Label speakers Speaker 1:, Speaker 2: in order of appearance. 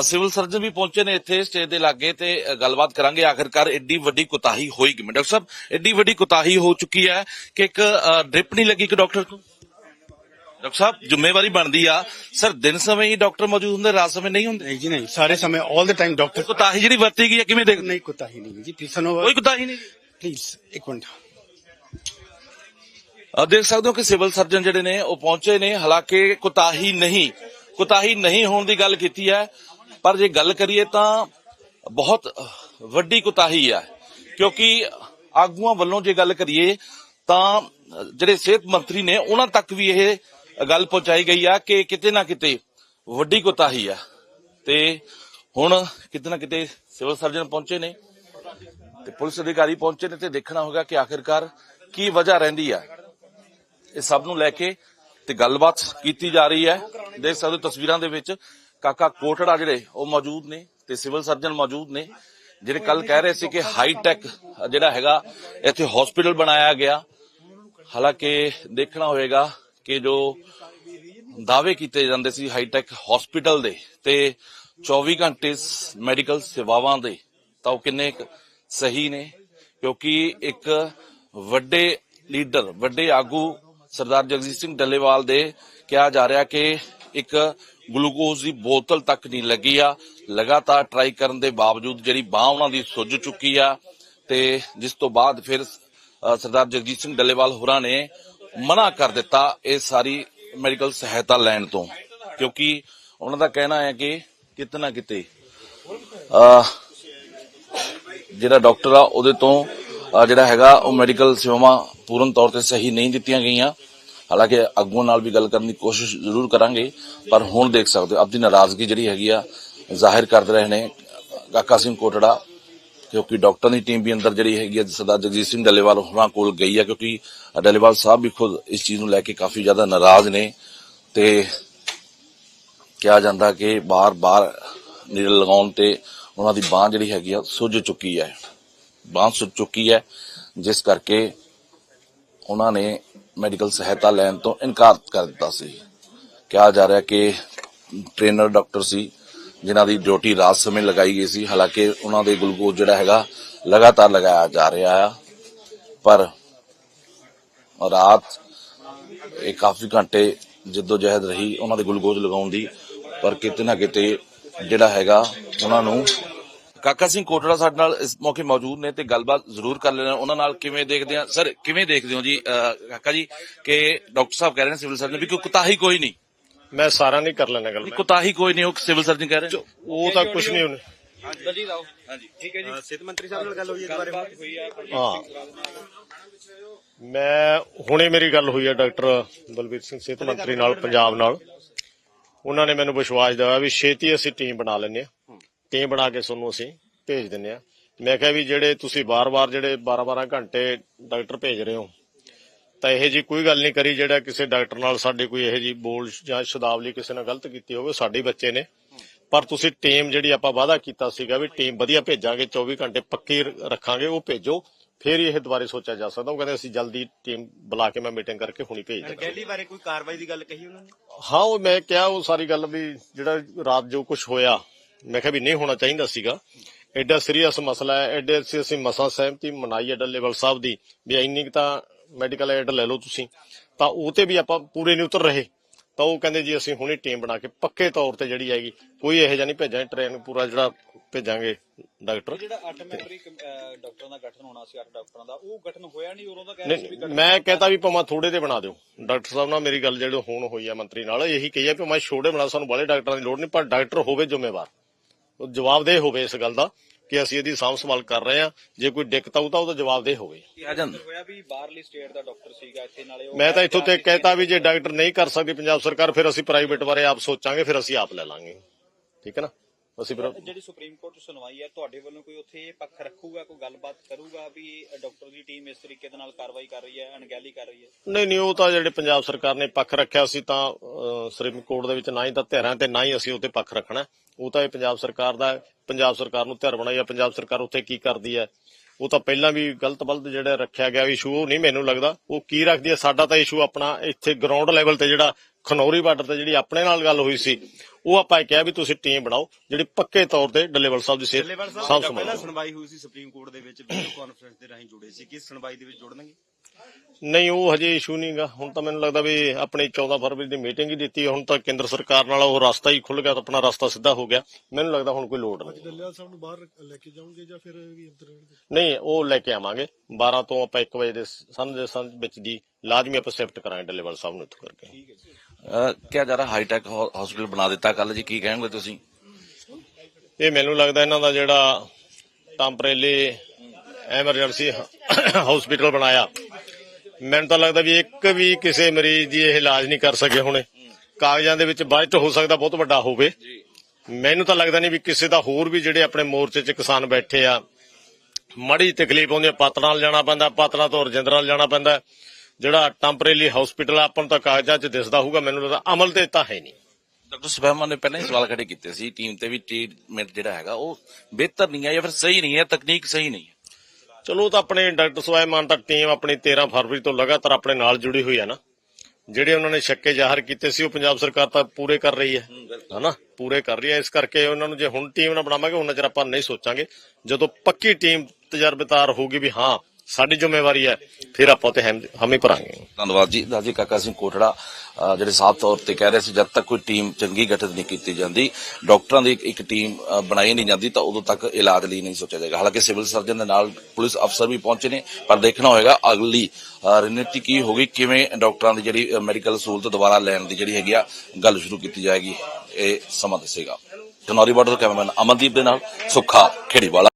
Speaker 1: Civil surgeon ਵੀ ਪਹੁੰਚੇ ਨੇ ਇੱਥੇ ਸਟੇਜ ਦੇ ਲਾਗੇ ਤੇ ਗੱਲਬਾਤ ਕਰਾਂਗੇ। ਆਖਿਰਕਾਰ ਐਡੀ ਵੱਡੀ ਕੁਤਾਹੀ ਹੋਈ ਕਿਵੇਂ ਡਾਕਟਰ ਸਾਹਿਬ ਐਡੀ ਵੱਡੀ ਕੁਤਾਹੀ ਹੋ ਚੁੱਕੀ ਹੈ ਕਿ ਇੱਕ ਡ੍ਰਿਪ ਨਹੀਂ ਲੱਗੀ ਕਿ ਡਾਕਟਰ ਤੋਂ। ਡਾਕਟਰ ਸਾਹਿਬ ਜ਼ਿੰਮੇਵਾਰੀ ਬਣਦੀ ਆ। ਸਰ ਦਿਨ ਸਮੇਂ ਹੀ ਡਾਕਟਰ ਮੌਜੂਦ ਹੁੰਦੇ ਰਾਤ ਸਮੇਂ ਨਹੀਂ ਹੁੰਦੇ?
Speaker 2: ਜੀ ਨਹੀਂ। ਸਾਰੇ ਸਮੇਂ 올 ਦਾ ਟਾਈਮ ਡਾਕਟਰ
Speaker 1: ਕੁਤਾਹੀ ਜਿਹੜੀ ਵਰਤੀ ਗਈ ਹੈ ਕਿਵੇਂ
Speaker 2: ਦੇਖ ਨਹੀਂ ਕੁਤਾਹੀ ਨਹੀਂ ਜੀ। ਪਲੀਜ਼ ਸੁਣੋ
Speaker 1: ਕੋਈ ਕੁਤਾਹੀ ਨਹੀਂ
Speaker 2: ਪਲੀਜ਼ ਇੱਕ ਮਿੰਟ।
Speaker 1: ਆ ਦੇਖ ਸਕਦੇ ਹੋ ਕਿ ਸਿਵਲ ਸਰਜਨ ਜਿਹੜੇ ਨੇ ਉਹ ਪਹੁੰਚੇ ਨੇ। ਹਾਲਾਂਕਿ ਕੁਤਾਹੀ ਨਹੀਂ ਕੁਤਾਹੀ ਨਹੀਂ ਹੋਣ ਦੀ ਗੱਲ ਕੀਤੀ ਹੈ। ਪਰ ਜੇ ਗੱਲ ਕਰੀਏ ਤਾਂ ਬਹੁਤ ਵੱਡੀ ਕੁਤਾਹੀ ਹੈ ਕਿਉਂਕਿ ਆਗੂਆਂ ਵੱਲੋਂ ਜੇ ਗੱਲ ਕਰੀਏ ਤਾਂ ਜਿਹੜੇ ਸਿਹਤ ਮੰਤਰੀ ਨੇ, ਉਹਨਾਂ ਤੱਕ ਵੀ ਇਹ ਗੱਲ ਪਹੁੰਚਾਈ ਗਈ ਆ ਕਿ ਕਿਤੇ ਨਾ ਕਿਤੇ ਵੱਡੀ ਕੁਤਾਹੀ ਆ। ਤੇ ਹੁਣ ਕਿਤੇ ਨਾ ਕਿਤੇ ਸਿਵਲ ਸਰਜਨ ਪਹੁੰਚੇ ਨੇ ਤੇ ਪੁਲਿਸ ਅਧਿਕਾਰੀ ਪਹੁੰਚੇ ਨੇ ਤੇ ਦੇਖਣਾ ਹੋਗਾ ਕਿ ਆਖਿਰਕਾਰ ਕੀ ਵਜ੍ਹਾ ਰਹਿੰਦੀ ਆ। ਇਹ ਸਭ ਨੂੰ ਲੈ ਕੇ ਤੇ ਗੱਲਬਾਤ ਕੀਤੀ ਜਾ ਰਹੀ ਹੈ। ਦੇਖ ਸਕਦੇ ਹੋ ਤਸਵੀਰਾਂ ਦੇ ਵਿੱਚ ਕਾਕਾ ਕੋਟੜਾ ਜਿਹੜੇ ਉਹ ਮੌਜੂਦ ਨੇ ਤੇ ਸਿਵਲ ਸਰਜਨ ਮੌਜੂਦ ਨੇ, ਜਿਹੜੇ ਕੱਲ ਕਹਿ ਰਹੇ ਸੀ ਕਿ ਹਾਈ ਟੈਕ ਜਿਹੜਾ ਹੈਗਾ, ਇੱਥੇ ਹਸਪੀਟਲ ਬਣਾਇਆ ਗਿਆ। ਹਾਲਾਂਕਿ ਦੇਖਣਾ ਹੋਵੇਗਾ ਕਿ ਜੋ ਦਾਅਵੇ ਕੀਤੇ ਜਾਂਦੇ ਸੀ ਹਾਈ ਟੈਕ ਹਸਪੀਟਲ ਦੇ ਤੇ 24 ਘੰਟੇ ਮੈਡੀਕਲ ਸੇਵਾਵਾਂ ਦੇ, ਤਾਂ ਉਹ ਕਿੰਨੇ ਸਹੀ ਨੇ? ਕਿਉਂਕਿ ਇੱਕ ਵੱਡੇ ਲੀਡਰ ਵੱਡੇ ਆਗੂ ਸਰਦਾਰ ਜਗਜੀਤ ਸਿੰਘ ਡੱਲੇਵਾਲ ਦੇ ਕਿਹਾ ਜਾ ਰਿਹਾ ਕਿ ਇੱਕ ਗਲੂਕੋਜ਼ ਦੀ ਬੋਤਲ ਤੱਕ ਨਹੀਂ ਲੱਗੀ ਆ। ਲਗਾਤਾਰ ਟਰਾਈ ਕਰਨ ਦੇ ਬਾਵਜੂਦ ਜਿਹੜੀ ਬਾਹ ਉਹਨਾਂ ਦੀ ਸੁੱਜ ਚੁੱਕੀ ਆ ਤੇ ਜਿਸ ਤੋਂ ਬਾਅਦ ਫਿਰ ਸਰਦਾਰ ਜਗਜੀਤ ਸਿੰਘ ਡੱਲੇਵਾਲ ਹੋਰਾਂ ਨੇ ਮਨਾ ਕਰ ਦਿੱਤਾ ਇਹ ਸਾਰੀ ਮੈਡੀਕਲ ਸਹਾਇਤਾ ਲੈਣ ਤੋਂ। ਕਿਉਂਕਿ ਉਹਨਾਂ ਦਾ ਕਹਿਣਾ ਹੈ ਕਿ ਕਿਤੇ ਨਾ ਕਿਤੇ ਜਿਹੜਾ ਡਾਕਟਰ ਆ ਉਹਦੇ ਤੋਂ ਜਿਹੜਾ ਹੈਗਾ ਉਹ ਮੈਡੀਕਲ ਸੇਵਾਵਾਂ ਪੂਰਨ ਤੌਰ ਤੇ ਸਹੀ ਨਹੀਂ ਦਿੱਤੀਆਂ ਗਈਆਂ। ਹਾਲਾਂਕਿ ਆਗੂਆਂ ਨਾਲ ਵੀ ਗੱਲ ਕਰਨ ਦੀ ਕੋਸ਼ਿਸ਼ ਜ਼ਰੂਰ ਕਰਾਂਗੇ, ਪਰ ਹੁਣ ਦੇਖ ਸਕਦੇ ਹੋ ਆਪਣੀ ਨਾਰਾਜ਼ਗੀ ਜਿਹੜੀ ਹੈਗੀ ਆ, ਜ਼ਾਹਿਰ ਕਰ ਰਹੇ ਨੇ ਕਾਕਾ ਸਿੰਘ ਕੋਟੜਾ, ਕਿਉਂਕਿ ਡਾਕਟਰ ਦੀ ਟੀਮ ਵੀ ਅੰਦਰ ਜਿਹੜੀ ਹੈਗੀ ਆ, ਸਰਦਾਰ ਜਗਜੀਤ ਸਿੰਘ ਡੱਲੇਵਾਲ ਹੋਰਾਂ ਕੋਲ ਗਈ ਹੈ ਕਿਉਂਕਿ ਡੱਲੇਵਾਲ ਸਾਹਿਬ ਵੀ ਖੁਦ ਇਸ ਚੀਜ਼ ਨੂੰ ਲੈ ਕੇ ਕਾਫੀ ਜ਼ਿਆਦਾ ਨਾਰਾਜ਼ ਨੇ ਤੇ ਕਿਹਾ ਜਾਂਦਾ ਕਿ ਬਾਰ-ਬਾਰ ਨੀਡਲ ਲਗਾਉਣ ਤੇ ਉਹਨਾਂ ਦੀ ਬਾਹ ਜਿਹੜੀ ਹੈਗੀ ਆ ਸੁੱਜ ਚੁੱਕੀ ਹੈ। ਬਾਹ ਸੁੱਜ ਚੁੱਕੀ ਹੈ, ਜਿਸ ਕਰਕੇ ਉਹਨਾਂ ਨੇ ਮੈਡੀਕਲ ਸਹਾਇਤਾ ਲੈਣ ਤੋਂ ਇਨਕਾਰ ਕਰ ਦਿੱਤਾ ਸੀ। ਕਿਹਾ ਜਾ ਰਿਹਾ ਕਿ ਟ੍ਰੇਨਰ ਡਾਕਟਰ ਸੀ, ਜਿਨ੍ਹਾਂ ਦੀ ਡਿਊਟੀ ਰਾਤ ਸਮੇਂ ਲਗਾਈ ਗਈ ਸੀ। ਹਾਲਾਂਕਿ ਉਹਨਾਂ ਦੇ ਗਲੂਕੋਜ਼ ਜਿਹੜਾ ਹੈਗਾ, ਲਗਾਤਾਰ ਲਗਾਇਆ ਜਾ ਰਿਹਾ ਆ। ਪਰ ਰਾਤ ਇਹ ਕਾਫੀ ਘੰਟੇ ਜਿੱਦੋ ਜਹਿਦ ਰਹੀ ਉਹਨਾਂ ਦੇ ਗਲੂਕੋਜ਼ ਲਗਾਉਣ ਦੀ। ਪਰ ਕਿਤੇ ਨਾ ਕਿਤੇ ਜਿਹੜਾ ਹੈਗਾ, ਉਹਨਾਂ ਨੂੰ ਕਾਕਾ ਸਿੰਘ ਕੋਟੜਾ ਸਾਡੇ ਨਾਲ ਇਸ ਮੌਕੇ ਮੌਜੂਦ ਨੇ ਤੇ ਗੱਲਬਾਤ ਜ਼ਰੂਰ ਕਰ ਲੈਣਾ। ਉਹਨਾਂ ਨਾਲ ਕਿਵੇਂ ਦੇਖਦੇ ਆ? ਸਰ ਕਿਵੇਂ ਦੇਖਦੇ ਹੋ ਜੀ ਕਾਕਾ ਜੀ ਕਿ ਡਾਕਟਰ ਸਾਹਿਬ ਕਹਿ ਰਹੇ ਨੇ ਸਿਵਲ ਸਰਜਨ ਵੀ ਕੋਈ ਕੁਤਾਹੀ ਕੋਈ ਨਹੀਂ।
Speaker 3: ਮੈਂ ਸਾਰਾ ਨਹੀਂ ਕਰ ਲੈਣਾ ਗੱਲ
Speaker 1: ਕੁਤਾਹੀ ਕੋਈ ਨਹੀਂ ਉਹ ਸਿਵਲ ਸਰਜਨ ਕਹਿ ਰਹੇ
Speaker 3: ਉਹ ਤਾਂ ਕੁਝ ਨਹੀਂ ਹੁਣ।
Speaker 2: ਹਾਂਜੀ ਠੀਕ ਹੈ ਜੀ। ਸਿਹਤ ਮੰਤਰੀ ਸਾਹਿਬ ਨਾਲ ਗੱਲ ਹੋਈ
Speaker 3: ਹੈ ਦੁਬਾਰੇ ਹਾਂ। ਮੈਂ ਹੁਣੇ ਮੇਰੀ ਗੱਲ ਹੋਈ ਹੈ ਡਾਕਟਰ ਬਲਬੀਰ ਸਿੰਘ ਸਿਹਤ ਮੰਤਰੀ ਨਾਲ ਪੰਜਾਬ ਨਾਲ। ਉਹਨਾਂ ਨੇ ਮੈਨੂੰ ਵਿਸ਼ਵਾਸ ਦਿਵਾਇਆ ਵੀ ਛੇਤੀ ਅਸੀਂ ਟੀਮ ਬਣਾ ਟੀਮ ਬਣਾ ਕੇ ਤੁਹਾਨੂੰ ਅਸੀਂ ਭੇਜ ਦਿੰਨੇ ਆ ਮੈਂ ਕਿਹਾ ਵੀ ਜਿਹੜੇ ਤੁਸੀਂ ਬਾਰ-ਬਾਰ ਜਿਹੜੇ 12-12 ਘੰਟੇ ਡਾਕਟਰ ਭੇਜ ਰਹੇ ਹੋ ਤਾਂ ਇਹ ਜੀ ਕੋਈ ਗੱਲ ਨਹੀਂ ਕਰੀ ਜਿਹੜਾ ਕਿਸੇ ਡਾਕਟਰ ਨਾਲ ਸਾਡੇ ਕੋਈ ਇਹ ਜੀ ਬੋਲ ਜਾਂ ਸ਼ਦਾਵਲੀ ਕਿਸੇ ਨਾਲ ਗਲਤ ਕੀਤੀ ਹੋਵੇ ਸਾਡੇ ਬੱਚੇ ਨੇ। ਪਰ ਤੁਸੀਂ ਟੀਮ ਜਿਹੜੀ ਆਪਾਂ ਵਾਅਦਾ ਕੀਤਾ ਸੀਗਾ ਵੀ ਟੀਮ ਵਧੀਆ ਭੇਜਾਂਗੇ 24 ਘੰਟੇ ਪੱਕੀ ਰੱਖਾਂਗੇ ਉਹ ਭੇਜੋ। ਫੇਰ ਇਹ ਦੁਬਾਰੇ ਸੋਚਿਆ ਜਾ ਸਕਦਾ। ਉਹ ਕਹਿੰਦੇ ਅਸੀਂ ਜਲਦੀ ਟੀਮ ਬੁਲਾ ਕੇ ਮੈਂ ਮੀਟਿੰਗ ਕਰਕੇ ਹੁਣੀ ਭੇਜ ਦਿੰਦਾ।
Speaker 2: ਗੈਲੀ ਬਾਰੇ ਕੋਈ ਕਾਰਵਾਈ ਦੀ ਗੱਲ ਕਹੀ ਉਹਨਾਂ ਨੇ?
Speaker 3: ਹਾਂ ਉਹ ਮੈਂ ਕਿਹਾ ਉਹ ਸਾਰੀ ਗੱਲ ਵੀ ਜਿਹੜਾ ਰਾਤ ਜੋ ਕੁਝ ਹੋਇਆ ਮੈਂ ਕਿਹਾ ਵੀ ਨਹੀਂ ਹੋਣਾ ਚਾਹੀਦਾ ਸੀਗਾ। ਐਡਾ ਸੀਰੀਅਸ ਮਸਲਾ ਹੈ ਐਡੇ ਅਸੀਂ ਮਸਾ ਸਹਿਮਤੀ ਮਨਾਈ ਹੈ ਡੱਲੇਵਾਲ ਸਾਹਿਬ ਦੀ ਵੀ ਇੰਨੀ ਕੁ ਤਾਂ ਮੈਡੀਕਲ ਐਡ ਲੈ ਲਓ ਤੁਸੀਂ। ਤਾਂ ਉਹ ਤੇ ਵੀ ਆਪਾਂ ਪੂਰੇ ਨਹੀਂ ਉਤਰ ਰਹੇ। ਤਾਂ ਉਹ ਕਹਿੰਦੇ ਜੀ ਅਸੀਂ ਹੁਣੇ ਟੀਮ ਬਣਾ ਕੇ ਪੱਕੇ ਤੌਰ ਤੇ ਜਿਹੜੀ ਹੈਗੀ ਕੋਈ ਇਹੋ ਜਿਹਾ ਨਹੀਂ ਭੇਜਾਂਗੇ ਟ੍ਰੇਨ ਪੂਰਾ ਜਿਹੜਾ ਭੇਜਾਂਗੇ ਡਾਕਟਰ
Speaker 4: ਜਿਹੜਾ 8 ਮੈਂਬਰੀ ਕਮ- ਅਹ ਡਾਕਟਰਾਂ ਦਾ ਗਠਨ ਹੋਣਾ ਸੀ 8 ਡਾਕਟਰਾਂ ਦਾ ਉਹ ਗਠਨ ਹੋਇਆ ਨਹੀਂ ਉਦੋਂ ਦਾ ਕਹਿੰਦੇ ਸੀ ਵੀ
Speaker 3: ਨਹੀਂ ਮੈਂ ਕਹਤਾ ਵੀ ਭਾਵੇਂ ਥੋੜੇ ਦੇ ਬਣਾ ਦਿਓ। ਡਾਕਟਰ ਸਾਹਿਬ ਨਾਲ ਮੇਰੀ ਗੱਲ ਜਿਹੜੀ ਹੁਣ ਹੋਈ ਆ ਮੰਤਰੀ ਨਾਲ ਇਹੀ ਕਹੀ ਆ ਵੀ ਮੈਂ ਛੋੜੇ ਬਣਾ ਸਾਨੂੰ ਬਾਲੇ ਡਾਕਟਰਾਂ ਦੀ ਲੋੜ ਨਹੀਂ ਪਰ ਡਾਕਟਰ ਹੋਵੇ ਜ਼ਿੰਮੇਵਾਰ। ਜਵਾਬਦੇਹ ਹੋਵੇ ਇਸ ਗੱਲ ਦਾ ਕਿ ਅਸੀਂ ਇਹਦੀ ਸਾਂਭ ਸੰਭਾਲ ਕਰ ਰਹੇ ਹਾਂ। ਜੇ ਕੋਈ ਦਿੱਕਤ ਆਊ ਤਾਂ ਉਹਦਾ ਜਵਾਬਦੇਹ ਹੋਵੇ।
Speaker 1: ਜਾਂਦਾ?
Speaker 4: ਹੋਇਆ ਵੀ ਬਾਹਰਲੀ ਸਟੇਟ ਦਾ ਡਾਕਟਰ ਸੀਗਾ ਇੱਥੇ ਨਾਲੇ ਉਹ
Speaker 3: ਮੈਂ ਤਾਂ ਇੱਥੋਂ ਤੇ ਕਹਿਤਾ ਵੀ ਜੇ ਡਾਕਟਰ ਨਹੀਂ ਕਰ ਸਕਦੀ ਪੰਜਾਬ ਸਰਕਾਰ ਫਿਰ ਅਸੀਂ ਪ੍ਰਾਈਵੇਟ ਬਾਰੇ ਆਪ ਸੋਚਾਂਗੇ ਫਿਰ ਅਸੀਂ ਆਪ ਲੈ ਲਾਂਗੇ। ਠੀਕ ਹੈ ਨਾ? ਅਸੀਂ ਫਿਰ
Speaker 4: ਜਿਹੜੀ ਸੁਪਰੀਮ ਕੋਰਟ ਚ ਸੁਣਵਾਈ ਹੈ ਤੁਹਾਡੇ ਵੱਲੋਂ ਕੋਈ ਉੱਥੇ ਪੱਖ ਰੱਖੂਗਾ ਕੋਈ ਗੱਲਬਾਤ ਕਰੂਗਾ ਵੀ ਡਾਕਟਰ ਦੀ ਟੀਮ ਇਸ ਤਰੀਕੇ ਦੇ ਨਾਲ ਕਾਰਵਾਈ ਕਰ ਰਹੀ ਹੈ ਅਣਗਹਿਲੀ ਕਰ ਰਹੀ ਹੈ?
Speaker 3: ਨਹੀਂ ਨਹੀਂ ਉਹ ਤਾਂ ਜਿਹੜੇ ਪੰਜਾਬ ਸਰਕਾਰ ਨੇ ਪੱਖ ਰੱਖਿਆ ਸੀ ਤਾਂ ਸੁਪਰੀਮ ਕੋਰਟ ਦੇ ਵਿੱਚ ਨਾ ਹੀ ਤਾਂ ਧਿਰਾਂ ਤੇ ਨਾ ਹੀ ਅਸੀਂ ਉੱਤੇ ਪੱਖ ਰੱਖਣਾ। ਉਹ ਤਾਂ ਇਹ ਪੰਜਾਬ ਸਰਕਾਰ ਦਾ। ਪੰਜਾਬ ਸਰਕਾਰ ਨੂੰ ਧਿਰ ਬਣਾਈ ਆ ਪੰਜਾਬ ਸਰਕਾਰ ਉੱਥੇ ਕੀ ਕਰਦੀ ਹੈ। ਉਹ ਤਾਂ ਪਹਿਲਾਂ ਵੀ ਗਲਤ ਬਲਦ ਜਿਹੜਾ ਰੱਖਿਆ ਗਿਆ ਇਸ਼ੂ ਉਹ ਨਹੀਂ ਮੈਨੂੰ ਲੱਗਦਾ। ਉਹ ਕੀ ਰੱਖਦੀ ਹੈ? ਸਾਡਾ ਤਾਂ ਇਸ਼ੂ ਆਪਣਾ ਇੱਥੇ ਗਰਾਊਂਡ ਲੈਵਲ ਤੇ ਜਿਹੜਾ ਖਨੌਰੀ ਬਾਰਡਰ ਤੇ ਜਿਹੜੀ ਆਪਣੇ ਨਾਲ ਗੱਲ ਹੋਈ ਸੀ ਉਹ ਆਪਾਂ ਇਹ ਕਿਹਾ ਵੀ ਤੁਸੀਂ ਟੀਮ ਬਣਾਓ ਜਿਹੜੀ ਪੱਕੇ ਤੌਰ ਤੇ ਡੱਲੇਵਾਲ ਸਾਹਿਬ ਦੀ ਸਿਹਤ
Speaker 2: ਡੱਲੇਵਾਲ ਸਾਹਿਬ
Speaker 3: ਸੰਭਾਲ
Speaker 2: ਪਹਿਲਾਂ ਸੁਣਵਾਈ ਹੋਈ ਸੀ ਸੁਪਰੀਮ ਕੋਰਟ ਦੇ ਵਿੱਚ ਵੀਡੀਓ ਕਾਨਫਰੰਸ ਦੇ ਰਾਹੀਂ ਜੁੜੇ ਸੀ। ਕਿਸ ਸੁਣਵਾਈ ਦੇ ਵਿੱਚ ਜੁੜਨਗੇ?
Speaker 3: ਨਹੀਂ ਉਹ ਹਜੇ ਇਸ਼ੂ ਨਹੀਂਗਾ ਹੁਣ ਤਾਂ ਮੈਨੂੰ ਲੱਗਦਾ ਵੀ ਆਪਣੀ 14 ਫਰਵਰੀ ਦੀ ਮੀਟਿੰਗ ਹੀ ਦਿੱਤੀ ਹੁਣ ਤਾਂ ਕੇਂਦਰ ਸਰਕਾਰ ਨਾਲ ਉਹ ਰਸਤਾ ਹੀ ਖੁੱਲ ਗਿਆ ਤਾਂ ਆਪਣਾ ਰਸਤਾ ਸਿੱਧਾ ਹੋ ਗਿਆ। ਮੈਨੂੰ ਲੱਗਦਾ ਹੁਣ ਕੋਈ ਲੋੜ ਨਹੀਂ।
Speaker 5: ਦੱਲਿਆ ਸਾਹਿਬ ਨੂੰ ਬਾਹਰ ਲੈ ਕੇ ਜਾਓਗੇ ਜਾਂ ਫਿਰ ਵੀ ਅੰਦਰ ਰਹਿਣਗੇ
Speaker 3: ਨਹੀਂ ਉਹ ਲੈ ਕੇ ਆਵਾਂਗੇ। 12 ਤੋਂ ਆਪਾਂ 1 ਵਜੇ ਦੇ ਸੰਨ ਵਿੱਚ ਦੀ ਲਾਜ਼ਮੀ ਆਪਾਂ ਸ਼ਿਫਟ ਕਰਾਂਗੇ ਡੱਲੇਵਾਲ ਸਾਹਿਬ ਨੂੰ ਇੱਥੋਂ ਕਰਕੇ।
Speaker 1: ਕਿਹਾ ਜਾ ਰਿਹਾ ਹਾਈਟੈਕ ਹਸਪੀਟਲ ਬਣਾ ਦਿੱਤਾ ਕੱਲ ਜੀ ਕੀ ਕਹਿਣਗੇ ਤੁਸੀਂ?
Speaker 3: ਇਹ ਮੈਨੂੰ ਲੱਗਦਾ ਇਹਨਾਂ ਦਾ ਜਿਹੜਾ ਟੈਂਪਰੇਰੀ ਐਮਰਜੈਂਸੀ ਹਸਪੀਟਲ ਬਣਾਇਆ ਮੈਨੂੰ ਤਾਂ ਲੱਗਦਾ ਵੀ ਇੱਕ ਵੀ ਕਿਸੇ ਮਰੀਜ਼ ਦੀ ਇਹ ਇਲਾਜ ਨਹੀਂ ਕਰ ਸਕੇ ਹੁਣੇ। ਕਾਗਜ਼ਾਂ ਦੇ ਵਿੱਚ ਬਜਟ ਹੋ ਸਕਦਾ ਬਹੁਤ ਵੱਡਾ ਹੋਵੇ। ਮੈਨੂੰ ਤਾਂ ਲੱਗਦਾ ਨਹੀਂ ਵੀ ਕਿਸੇ ਦਾ ਹੋਰ ਵੀ ਜਿਹੜੇ ਆਪਣੇ ਮੋਰਚੇ 'ਚ ਕਿਸਾਨ ਬੈਠੇ ਆ ਮੜੀ ਤਕਲੀਫ ਆਉਂਦੀ ਆ ਨਾਲ ਜਾਣਾ ਪੈਂਦਾ ਪਾਤਰਾਂ ਤੋਂ ਰਜਿੰਦਰਾ ਜਾਣਾ ਪੈਂਦਾ। ਜਿਹੜਾ ਟੈਂਪਰੇਰੀ ਹਸਪੀਟਲ ਆ ਆਪਾਂ ਨੂੰ ਤਾਂ ਕਾਗਜ਼ਾਂ 'ਚ ਦਿਸਦਾ ਹੋਊਗਾ ਮੈਨੂੰ ਲੱਗਦਾ ਅਮਲ ਤੇ ਤਾਂ ਹੈ ਨਹੀਂ।
Speaker 1: ਡਾਕਟਰ ਸੁਬਹਿਮਾਨ ਨੇ ਪਹਿਲਾਂ ਹੀ ਸਵਾਲ ਖੜੇ ਕੀਤੇ ਸੀ ਟੀਮ ਤੇ ਵੀ ਟ੍ਰੀਟਮੈਂਟ ਜਿਹੜਾ ਹੈਗਾ ਉਹ ਬਿਹਤਰ ਨਹੀਂ ਹੈ ਜਾਂ ਫਿਰ ਸਹੀ ਨਹੀਂ ਹੈ ਤਕਨੀਕ ਸਹੀ ਨਹੀਂ ਹੈ?
Speaker 3: ਚਲੋ ਤਾਂ ਆਪਣੇ ਡਾਕਟਰ ਸੁਆਇਮਾਨ ਤੱਕ ਟੀਮ ਆਪਣੀ 13 ਫਰਵਰੀ ਤੋਂ ਲਗਾਤਾਰ ਆਪਣੇ ਨਾਲ ਜੁੜੀ ਹੋਈ ਹੈ ਨਾ। ਜਿਹੜੇ ਉਹਨਾਂ ਨੇ ਸ਼ੱਕੇ ਜ਼ਾਹਰ ਕੀਤੇ ਸੀ ਉਹ ਪੰਜਾਬ ਸਰਕਾਰ ਤਾਂ ਪੂਰੇ ਕਰ ਰਹੀ ਹੈ। ਹਨਾ? ਪੂਰੇ ਕਰ ਰਹੀ ਹੈ। ਇਸ ਕਰਕੇ ਉਹਨਾਂ ਨੂੰ ਜੇ ਹੁਣ ਟੀਮ ਨਾ ਬਣਾਵਾਂਗੇ ਉਹਨਾਂ ਚਿਰ ਆਪਾਂ ਨਹੀਂ ਸੋਚਾਂਗੇ। ਜਦੋਂ ਪੱਕੀ ਟੀਮ ਤਜਰਬੇਕਾਰ ਹੋਊਗੀ ਵੀ ਹਾਂ ਸਾਡੀ ਜ਼ਿੰਮੇਵਾਰੀ ਹੈ, ਫਿਰ ਆਪਾਂ ਤੇ ਹਮੇ ਭਰਾਂਗੇ।
Speaker 1: ਧੰਨਵਾਦ ਜੀ। ਦਾਜੀ ਕਾਕਾ ਸਿੰਘ ਕੋਟੜਾ ਜਿਹੜੇ ਸਾਫ਼ ਤੌਰ ਤੇ ਕਹਿ ਰਹੇ ਸੀ, ਜਦ ਤੱਕ ਕੋਈ ਟੀਮ ਚੰਗੀ ਗਠਿਤ ਨਹੀਂ ਕੀਤੀ ਜਾਂਦੀ, ਡਾਕਟਰਾਂ ਦੀ ਇੱਕ- ਟੀਮ ਬਣਾਈ ਨਹੀਂ ਜਾਂਦੀ, ਤਾਂ ਉਦੋਂ ਤੱਕ ਇਲਾਜ ਲਈ ਨਹੀਂ ਸੋਚਿਆ ਜਾਏਗਾ। ਹਾਲਾਂਕਿ ਸਿਵਲ ਸਰਜਨ ਦੇ ਨਾਲ ਪੁਲਿਸ ਅਫਸਰ ਵੀ ਪਹੁੰਚੇ ਨੇ, ਪਰ ਦੇਖਣਾ ਹੋਏਗਾ ਅਗਲੀ ਰਣਨੀਤੀ ਕੀ ਹੋਗੀ ਕਿਵੇਂ ਡਾਕਟਰਾਂ ਦੀ ਜਿਹੜੀ ਮੈਡੀਕਲ ਸਹੂਲਤ ਦੁਬਾਰਾ ਲੈਣ ਦੀ ਜਿਹੜੀ ਹੈਗੀ ਆ, ਗੱਲ ਸ਼ੁਰੂ ਕੀਤੀ ਜਾਏਗੀ। ਇਹ ਸਮਾਂ ਦੱਸੇਗਾ। ਟਨੌਰੀ ਬਾਰਡਰ ਕੈਮਰਾਮੈਨ ਅਮਨਦੀਪ ਦੇ ਨਾਲ ਸੁੱਖਾ ਖੇੜੀਵਾਲਾ।